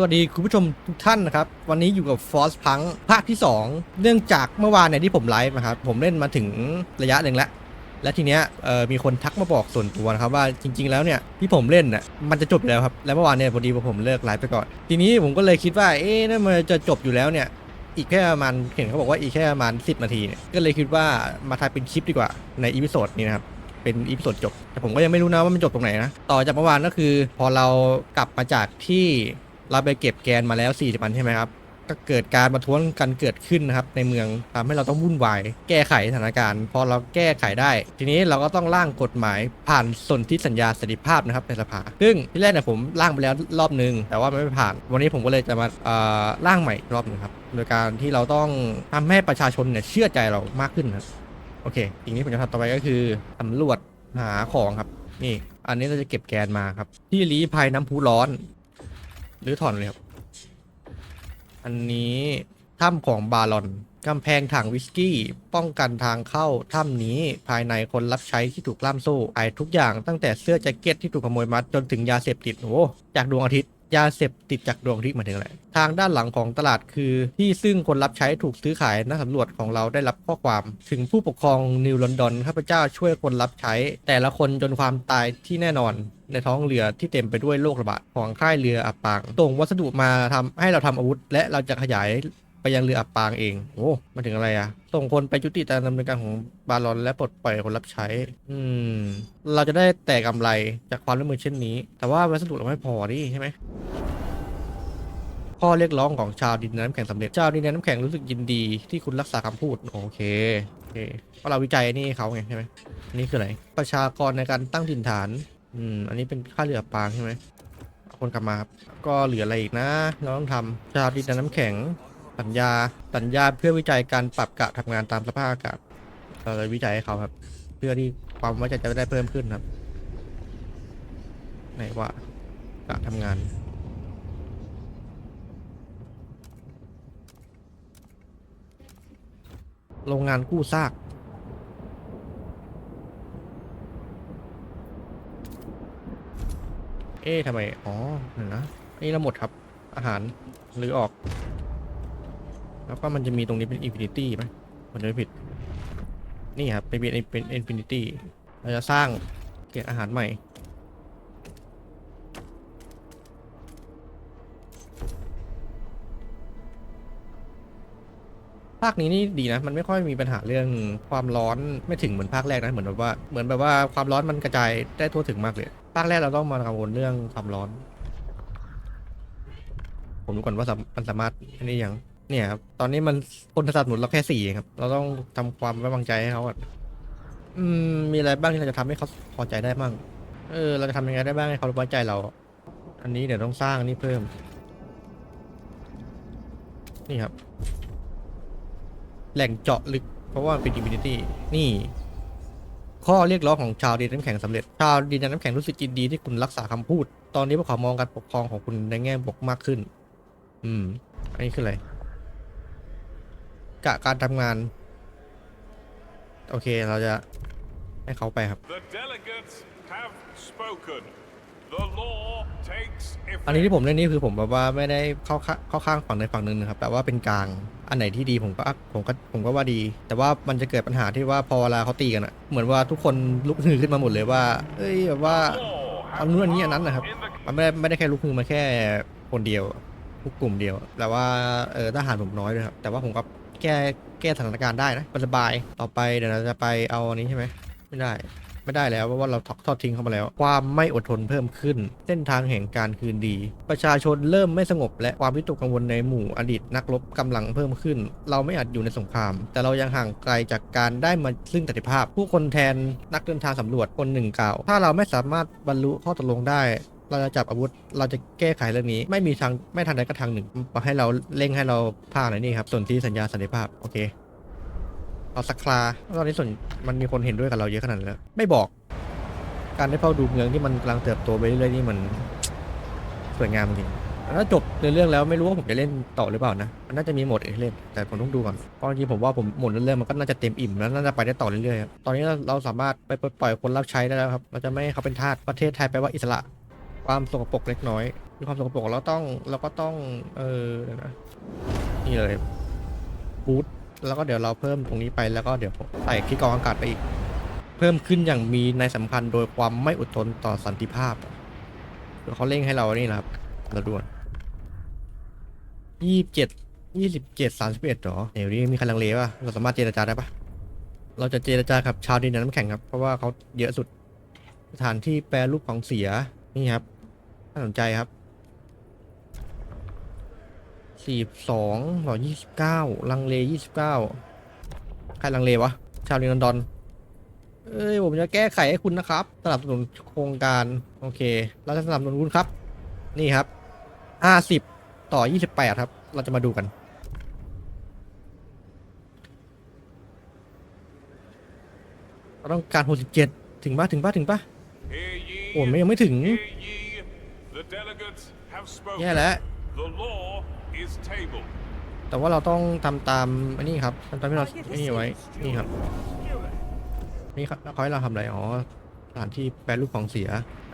สวัสดีคุณผู้ชมทุกท่านนะครับ วันนี้อยู่กับ Force พังภาคที่ 2 เนื่องจากเมื่อวานเนี่ยที่ผมไลฟ์นะครับ ผมเล่นมาถึงระยะหนึ่งแล้ว และทีเนี้ยมีคนทักมาบอกส่วนตัวนะครับว่าจริง ๆ แล้วเนี่ยที่ผมเล่นน่ะมันจะจบแล้วครับ แล้วเมื่อวานเนี่ยพอดีว่าผมเลิกไลฟ์ไปก่อน ทีนี้ผมก็เลยคิดว่าเอ๊ะนั่นมันจะจบอยู่แล้วเนี่ยอีกแค่ประมาณเห็นเขาบอกว่าอีกแค่ประมาณ10 นาทีเนี่ยก็เลยคิดว่ามาทายเป็นคลิปดีกว่าในอีพิโซดนี้นะครับเป็นอีพิโซดจบแต่ผมก็ยังไม่รู้นะว่ามันจบตรงไหนนะต่อจากเมื่อวานก็คือ พอเรากลับมาจากที่ เราไปเก็บแกนมาแล้ว40วันใช่ไหมครับก็เกิดการประท้วงกันเกิดขึ้นนะครับในเมืองทำให้เราต้องวุ่นวายแก้ไขสถานการณ์พอเราแก้ไขได้ ทีนี้เราก็ต้องร่างกฎหมายผ่านสนธิสัญญาสันติภาพนะครับในสภาซึ่งที่แรกเนี่ยผมร่างไปแล้วรอบนึง แต่ว่าไม่ผ่าน วันนี้ผมก็เลยจะมาอ่อร่างใหม่รอบหนึงครับโดยการที่เราต้องทำให้ประชาชนเนี่ยเชื่อใจเรามากขึ้นครับโอเคสิ่งที่ผมจะทำต่อไปก็คือสำรวจหาของครับนี่ อันนี้เราจะเก็บแกนมาครับ ที่ลี้ภัยน้ำพุร้อน หรือถอนเลยครับ อันนี้ถ้ำของบาลอนกำแพงถังวิสกี้ ป้องกันทางเข้าถ้ำนี้ภายในคนรับใช้ที่ถูกล่ามโซ่ไอทุกอย่างตั้งแต่เสื้อแจ็คเก็ตที่ถูกขโมยมาจนถึงยาเสพติดโอ้จากดวงอาทิตย์ ยาเสพติดจากดวงอาทิตย์มาถึงอะไรทางด้านหลังของตลาดคือที่ซึ่งคนรับใช้ถูกซื้อขายนักสำรวจของเราได้รับข้อความ ถึงผู้ปกครองนิวลอนดอนข้าพเจ้าช่วยคนรับใช้ แต่ละคนจนความตายที่แน่นอน ในท้องเรือที่เต็มไปด้วยโรคระบาดของค่ายเรืออับปางส่งวัสดุมาทำให้เราทำอาวุธ และเราจะขยาย ยังเรืออับปางเอง โอ้มาถึงอะไรอะส่งคนไปจุติการดำเนินการของบาลอนและปลดปล่อยคนรับใช้ อืม เราจะได้แต่กำไรจากความร่วมมือเช่นนี้ แต่ว่าวัสดุเราไม่พอดิใช่ไหมข้อเรียกร้องของชาวดินแดนน้ำแข็งสำเร็จชาวดินแดนน้ำแข็งรู้สึกยินดีที่คุณรักษาคำพูด โอเคโอเคเพราะเราวิจัยนี่เขาไงใช่ไหมอันนี้คืออะไรประชากรในการตั้งถิ่นฐานอืมอันนี้เป็นค่าเรือปางใช่ไหมคนกลับมาครับก็เหลืออะไรอีกนะ เราต้องทำชาวดินแดนน้ำแข็ง สัญญาสัญญาเพื่อวิจัยการปรับกะทำงานตามสภาพอากาศเราเลยวิจัยให้เขาครับ เพื่อที่ความไว้ใจจะได้เพิ่มขึ้นครับไหนว่ากะทำงาน โรงงานกู้ซาก เอ๊ะทำไม อ๋อเดี๋ยวนะ นี่เราหมดครับ อาหารหรือออก แล้วก็มันจะมีตรงนี้เป็นอินฟินิตี้ไหมผมจะไม่ผิด นี่ครับเป็นเป็นอินฟินิตี้เราจะสร้างเกตอาหารใหม่ ภาคนี้นี่ดีนะ มันไม่ค่อยมีปัญหาเรื่องความร้อนไม่ถึงเหมือนภาคแรกนะ เหมือนแบบว่า เหมือนแบบว่าความร้อนมันกระจายได้ทั่วถึงมากเลย ภาคแรกเราต้องมากังวลเรื่องความร้อน ผมดูก่อนว่ามมันสามารถอันนี้ยัง เนี่ยครับ ตอนนี้มันคนสนับสนุนเราแค่สี่ครับ เราต้องทำความไว้วางใจให้เขาก่อนอืม มีอะไรบ้างที่เราจะทำให้เขาพอใจได้บ้าง เออ เราจะทำยังไงได้บ้างให้เขาไว้ใจเรา อันนี้เดี๋ยวต้องสร้างนนี้เพิ่ม นี่ครับ แหล่งเจาะลึก เพราะว่าเป็นอินฟินิตี้ นี่ ข้อเรียกร้องของชาวดินน้ำแข็งสำเร็จ ชาวดินน้ำแข็งรู้สึกยินดีที่คุณรักษาคำพูด ตอนนี้พวกเขามองการปกครองของคุณในแง่บวกมากขึ้น อืม อันนี้คืออะไร กะการทำงาน โอเคเราจะให้เขาไปครับ The delegates have spoken. The law takes อันนี้ effect. ที่ผมเล่นนี่คือผมแบบว่าไม่ได้เข้าข้าเข้าข้างฝั่งใดฝั่งหนึ่งนะครับ แต่ว่าเป็นกลาง อันไหนที่ดีผมก็ผมก็ผมก็ว่าดี แต่ว่ามันจะเกิดปัญหาที่ว่าพอเวลาเขาตีกันอะเหมือนว่าทุกคนลุกฮือขึ้นมาหมดเลยว่า เอ้ยแบบว่า Law เอา has นู่นอันนี้อันนั้นนะครับ in the มันไม่ได้ไม่ได้แค่ลุกฮือมาแค่คนเดียวทุกกลุ่มเดียว แต่ว่าเออทหารผมน้อยด้วยครับ แต่ว่าผมก็ แก้แก้สถานการณ์ได้นะสบายต่อไปเดี๋ยวเราจะไปเอาอันนี้ใช่ไหมไม่ได้ไม่ได้แล้วเพราะว่าเราทอดทิ้งเข้ามาแล้ว ความไม่อดทนเพิ่มขึ้น เส้นทางแห่งการคืนดี ประชาชนเริ่มไม่สงบ และความวิตกกังวลในหมู่อดีตนักรบกำลังเพิ่มขึ้น เราไม่อาจอยู่ในสงคราม แต่เรายังห่างไกลจากการได้มาซึ่งสันติภาพ ผู้คนแทนนักเดินทางสำรวจคนหนึ่งกล่าว ถ้าเราไม่สามารถบรรลุข้อตกลงได้ เราจะจับอาวุธ เราจะแก้ไขเรื่องนี้ ไม่มีทางไม่ทางใดก็ทางหนึ่งให้เราเร่งให้เราผ่านในนี่ครับ ส่วนที่สัญญาสันติภาพ โอเค เอาสักคราตอนนี้ส่วนมันมีคนเห็นด้วยกับเราเยอะขนาดนั้นแล้ว ไม่บอก การได้เฝ้าดูเมืองที่มันกำลังเติบโตไปเรื่อยๆนี่มันสวยงามจริงถ้าจบในเรื่องแล้วไม่รู้ว่าผมจะเล่นต่อหรือเปล่านะมันน่าจะมีโหมดอีกเล่น แต่ผมต้องดูก่อนเพราะจริงผมว่าผมโหมดเรื่องมันก็น่าจะเต็มอิ่มแล้วน่าจะไปได้ต่อเรื่อยๆครับตอนนี้เราสามารถไปปลดปล่อยคนรับใช้ได้แล้วครับ เราจะไม่ให้เขาเป็นทาสประเทศไทยแปลว่าอิสระ ความสกปรกเล็กน้อยมีความสกปรกเราต้องเราก็ต้องเออเดี๋ยวนะนี่เลยบูทแล้วก็เดี๋ยวเราเพิ่มตรงนี้ไปแล้วก็เดี๋ยวใส่ที่กรองอากาศไปอีก เพิ่มขึ้นอย่างมีในสำคัญโดยความไม่อดทนต่อสันติภาพเขาเร่งให้เรานี่นะครับเราด่วนยี่สิบเจ็ดยี่สิบเจ็ดสามสิบเอ็ดหรอเดี๋ยวนี้มีใครลังเลป่ะเราสามารถเจรจาได้ปะเราจะเจรจากับชาวดินแดนน้ำแข็งครับ เพราะว่าเขาเยอะสุดสถานที่แปรรูปของเสียนี่ครับาสนใจครับสี่สองหรอยี่สิบเก้าลังเลยี่สิบเก้าใครลังเลวะ ชาวลอนดอน เอ้ย ผมจะแก้ไขให้คุณนะครับ สนับสนุนโครงการ โอเค เราจะสนับสนุนคุณครับ นี่ครับห้าสิบต่อยี่สิบแปดครับ เราจะมาดูกัน เราต้องการหกสิบเจ็ดถึงปะถึงปะถึงปะโอ้ไม่ยังไม่ถึง แย่แล้ว The law is tabled. แต่ว่าเราต้องทำตามอันนี้ครับทำตามที่เราไอ้นี่ไว้นี่ครับนี่ครับเขาให้เราทำอะไรอ๋อสถานที่แปรรูปของเสีย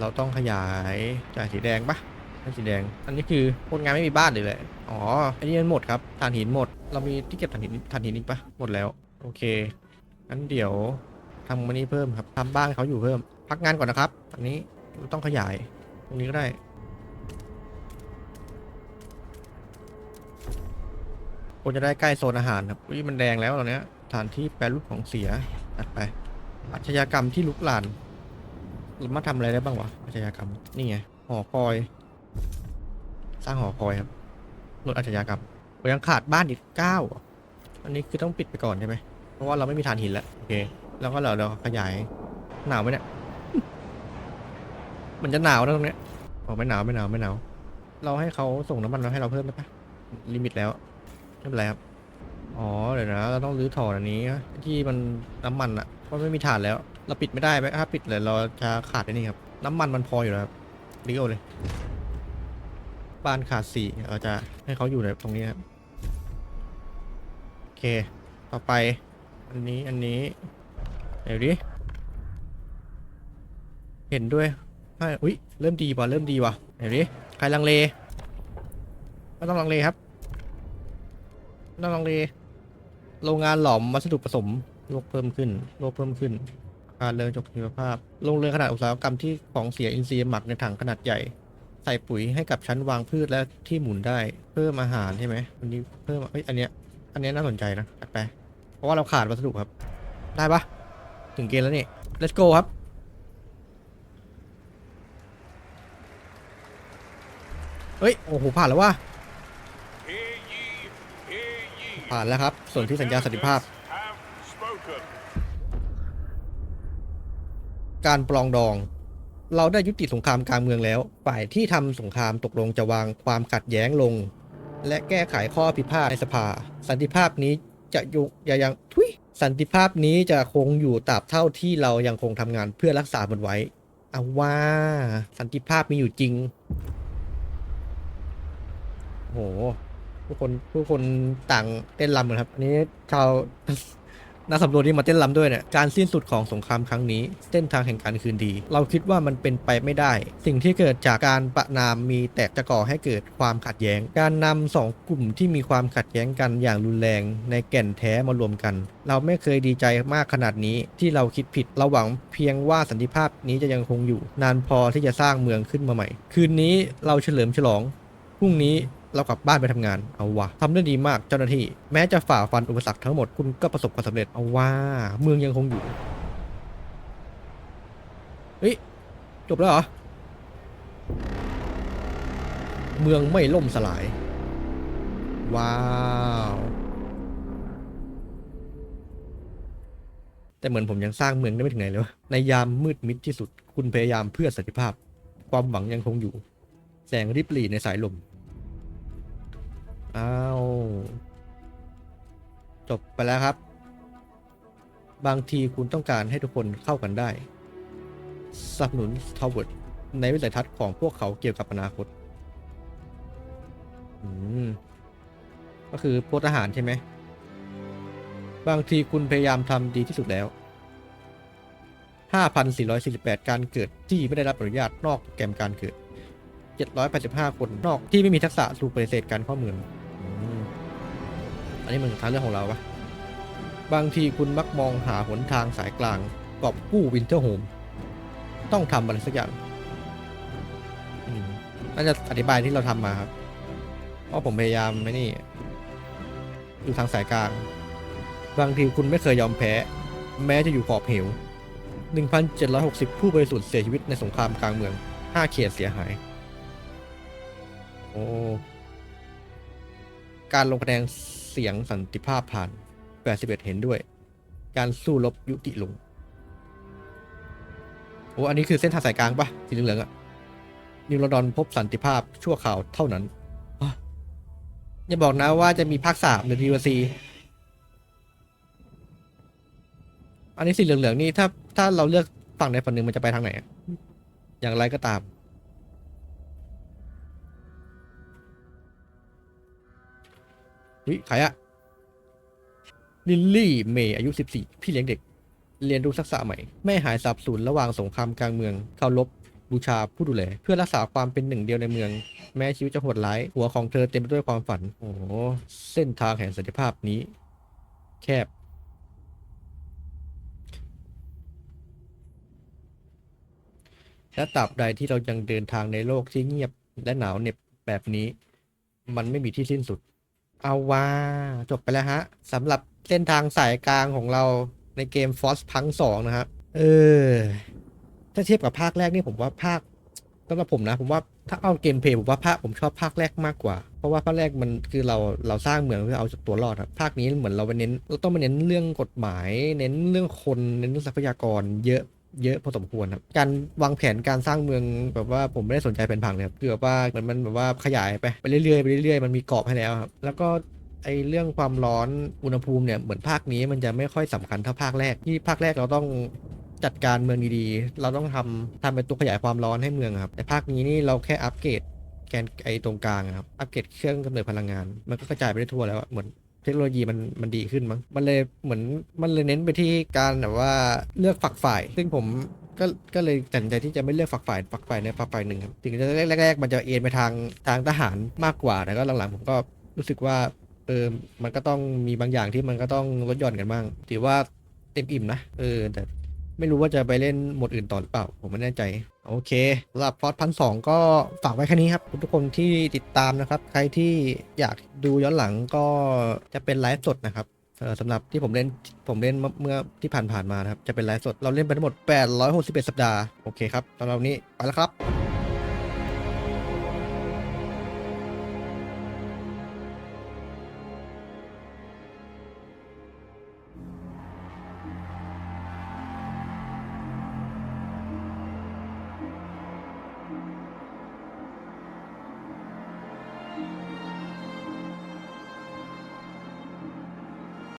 เราต้องขยายจ่ายสีแดงปะให้สีแดง อันนี้คือคนงานไม่มีบ้านเลยแหละอ๋ออันนี้มันหมดครับถ่านหินหมด เรามีที่เก็บถ่านหินถ่านหินอีกปะหมดแล้วโอเคงั้นเดี๋ยวทำมันนี้เพิ่มครับทำบ้านให้เขาอยู่เพิ่ม พักงานก่อนนะครับ อันนี้เราต้องขยาย ตรงนี้ก็ได้ ควรจะได้ใกล้โซนอาหารครับอุ้ยมันแดงแล้วตอนเนี้ยสถานที่แปรรูปของเสียตัดไป อาชญากรรมที่ลุกลานเรามาทำอะไรได้บ้างวะอาชญากรรมนี่ไงหอคอย สร้างหอคอยครับลดอาชญากรรมโอ้ยังขาดบ้านอีกเก้าอะอันนี้คือต้องปิดไปก่อนใช่ไหมเพราะว่าเราไม่มีฐานหินแล้วโอเค แล้วก็เราเราขยายหนาวไหมเนี่ย มันจะหนาวนะตรงเนี้ยอ๋อไม่หนาวไม่หนาวไม่หนาว เราให้เขาส่งน้ำมันมาให้เราเพิ่มได้ปะลิมิตแล้ว ไม่เป็นไรครับอ๋อเดี๋ยวนะเราต้องรื้อถอนอันนี้ที่มันน้ำมันอะเพราะไม่มีถ่านแล้ว เราปิดไม่ได้ไหมถ้าปิดเลยเราจะขาดไอ้นี่ครับน้ำมันมันพออยู่แล้วครับริโอเลยบ้านขาดสี่เราจะให้เขาอยู่ในตรงนี้ครับโอเค ต่อไป อันนี้อันนี้เดี๋ยวดิเห็นด้วยใช่อุ้ยเริ่มดีว่ะเริ่มดีว่ะเดี๋ยวดิใครลังเลไม่ต้องลังเลครับ ไม่ต้องลังเลโรงงานหลอมวัสดุผสมโลกเพิ่มขึ้นโลกเพิ่มขึ้นการเรืองจกชีวภาพ โรงเรือนขนาดอุตสาหกรรมที่ของเสียอินทรีย์หมักในถังขนาดใหญ่ ใส่ปุ๋ยให้กับชั้นวางพืชและที่หมุนได้ เพิ่มอาหารใช่ไหมวันนี้เพิ่มเอ้ยอันเนี้ย อันเนี้ยน่าสนใจนะไป เพราะว่าเราขาดวัสดุครับ ได้ปะถึงเกณฑ์แล้วนี่ let's go ครับ เฮ้ย โอ้โห ผ่านแล้วว่ะ ผ่านแล้วครับ ส่วนที่สัญญาสันติภาพ การปลองดอง เราได้ยุติสงครามกลางเมืองแล้ว ฝ่ายที่ทำสงครามตกลงจะวางความขัดแย้งลง และแก้ไขข้อพิพาทในสภา สันติภาพนี้จะอยู่อย่ายังทุยสันติภาพนี้จะคงอยู่ตราบเท่าที่เรายังคงทำงานเพื่อรักษามันไว้เอาว่า สันติภาพมีอยู่จริงโห ทุกคนทุกคนต่างเต้นรำกันครับอันนี้ชาวนักสำรวจที่มาเต้นรำด้วยเนี่ยการสิ้นสุดของสงครามครั้งนี้ เส้นทางแห่งการคืนดี เราคิดว่ามันเป็นไปไม่ได้ สิ่งที่เกิดจากการประนามมีแต่จะก่อให้เกิดความขัดแย้ง การนำสองกลุ่มที่มีความขัดแย้งกันอย่างรุนแรง ในแก่นแท้มารวมกัน เราไม่เคยดีใจมากขนาดนี้ที่เราคิดผิดเราหวังเพียงว่าสันติภาพนี้จะยังคงอยู่ นานพอที่จะสร้างเมืองขึ้นมาใหม่ คืนนี้เราเฉลิมฉลองพรุ่งนี้ เรากลับบ้านไปทำงาน เอาวะทำได้ดีมากเจ้าหน้าที่ แม้จะฝ่าฟันอุปสรรคทั้งหมดคุณก็ประสบความสำเร็จ เอาว่า เมืองยังคงอยู่เฮ้ยจบแล้วเหรอ เมืองไม่ล่มสลาย ว้าว แต่เหมือนผมยังสร้างเมืองได้ไม่ถึงไหนเลยวะในยามมืดมิดที่สุด คุณพยายามเพื่อสันติภาพ ความหวังยังคงอยู่ แสงริบหรี่ในสายลม อ้าว จบไปแล้วครับ บางทีคุณต้องการให้ทุกคนเข้ากันได้ สนับสนุนทาวเวิร์ดในวิสัยทัศน์ของพวกเขาเกี่ยวกับอนาคต อืม ก็คือพวกทหารใช่ไหม บางทีคุณพยายามทำดีที่สุดแล้ว 5,448 การเกิดที่ไม่ได้รับอนุญาตนอกโปรแกรมการเกิด 785 คนนอกที่ไม่มีทักษะถูกปฏิเสธการข้าเมือ อันนี้มันทางเรื่องของเราปะบางทีคุณมักมองหาหนทางสายกลางกอบกู้วินเทอร์โฮมต้องทำอะไรสักอย่างน่าจะอธิบายที่เราทำมาครับเพราะผมพยายามไม่นี่อยู่ทางสายกลาง บางทีคุณไม่เคยยอมแพ้ แม้จะอยู่ขอบเหว 1,760 ผู้บริสุทธิ์เสียชีวิตในสงครามกลางเมือง 5 เขตเสียหาย โอ้ การลงคะแนน สียงสันติภาพผ่าน 81 เห็นด้วย การสู้รบยุติลง โอ้ อันนี้คือเส้นทางสายกลางปะสีเหลืองๆอะนิวโรดอนพบสันติภาพชั่วข่าวเท่านั้นอย่าบอกนะว่าจะมีภาคสามหรือ DLC อันนี้สีเหลืองๆนี่ถ้าถ้าเราเลือกฝั่งใดฝั่งหนึ่งมันจะไปทางไหน อย่างไรก็ตาม วิใครอะลิลลี่เมย์อายุ 14 พี่เลี้ยงเด็ก เรียนรู้ทักษะใหม่ไม่หายสับสูญระหว่างสงครามกลางเมืองเคารพบูชาผู้ดูแล เพื่อรักษาความเป็นหนึ่งเดียวในเมือง แม้ชีวิตจะโหดร้าย หัวของเธอเต็มไปด้วยความฝัน โอ้เส้นทางแห่งสันติภาพนี้ แคบ และตราบใดที่เรายังเดินทางในโลกที่เงียบและหนาวเหน็บแบบนี้ มันไม่มีที่สิ้นสุด เอาว่าจบไปแล้วฮะสำหรับเส้นทางสายกลางของเราในเกม Force Punk 2 นะครับเออ ถ้าเทียบกับภาคแรกนี่ผมว่าภาคสำหรับผมนะ ผมว่าถ้าเอาเกมเพลย์ผมว่าภาคผมชอบภาคแรกมากกว่า เพราะว่าภาคแรกมันคือเราเราสร้างเหมืองเพื่อเอาตัวรอดครับภาคนี้เหมือนเราไปเน้นเราต้องมาเน้นเรื่องกฎหมาย เน้นเรื่องคนเน้นเรื่องทรัพยากรเยอะ เยอะพอสมควรครับการวางแผนการสร้างเมืองแบบว่าผมไม่ได้สนใจเป็นผังเลยครับคือแบบว่าเหมือนมันแบบว่าขยายไปไปเรื่อยๆไปเรื่อยๆมันมีกรอบให้แล้วครับแล้วก็ไอเรื่องความร้อนอุณหภูมิเนี่ยเหมือนภาคนี้มันจะไม่ค่อยสำคัญเท่าภาคแรกที่ภาคแรกเราต้องจัดการเมืองดีๆ เราต้องทำทำเป็นตัวขยายความร้อนให้เมืองครับ แต่ภาคนี้นี่เราแค่อัปเกรดแกนไอตรงกลางครับ อัปเกรดเครื่องกำเนิดพลังงาน มันก็กระจายไปได้ทั่วแล้วเหมือน ทคโนโลยีมันมันดีขึ้นมั้งมันเลยเหมือนมันเลยเน้นไปที่การแบบว่าเลือกฝักฝ่าย ซึ่งผมก็ก็เลยตัดสินใจที่จะไม่เลือกฝักฝ่ายฝักฝ่ายในฝักฝ่ายหนึ่งครับถึงจะแรกๆมันจะเอ็นไปทางทางทหารมากกว่าแต่ก็หลังๆผมก็รู้สึกว่าเออมันก็ต้องมีบางอย่างที่มันก็ต้องลดหย่อนกันบ้างถือว่าเต็มอิ่มนะเออแต่ ไม่รู้ว่าจะไปเล่นหมดอื่นต่อหรือเปล่า ผมไม่แน่ใจ โอเคสำหรับฟอสพันสองก็ฝากไว้แค่นี้ครับ ทุกคนที่ติดตามนะครับ ใครที่อยากดูย้อนหลังก็จะเป็นไลฟ์สดนะครับสำหรับที่ผมเล่นผมเล่นเมื่อที่ผ่านๆมานะครับ จะเป็นไลฟ์สดเราเล่นไปทั้งหมด 861 สัปดาห์ โอเคครับสำหรับวันนี้ไปแล้วครับ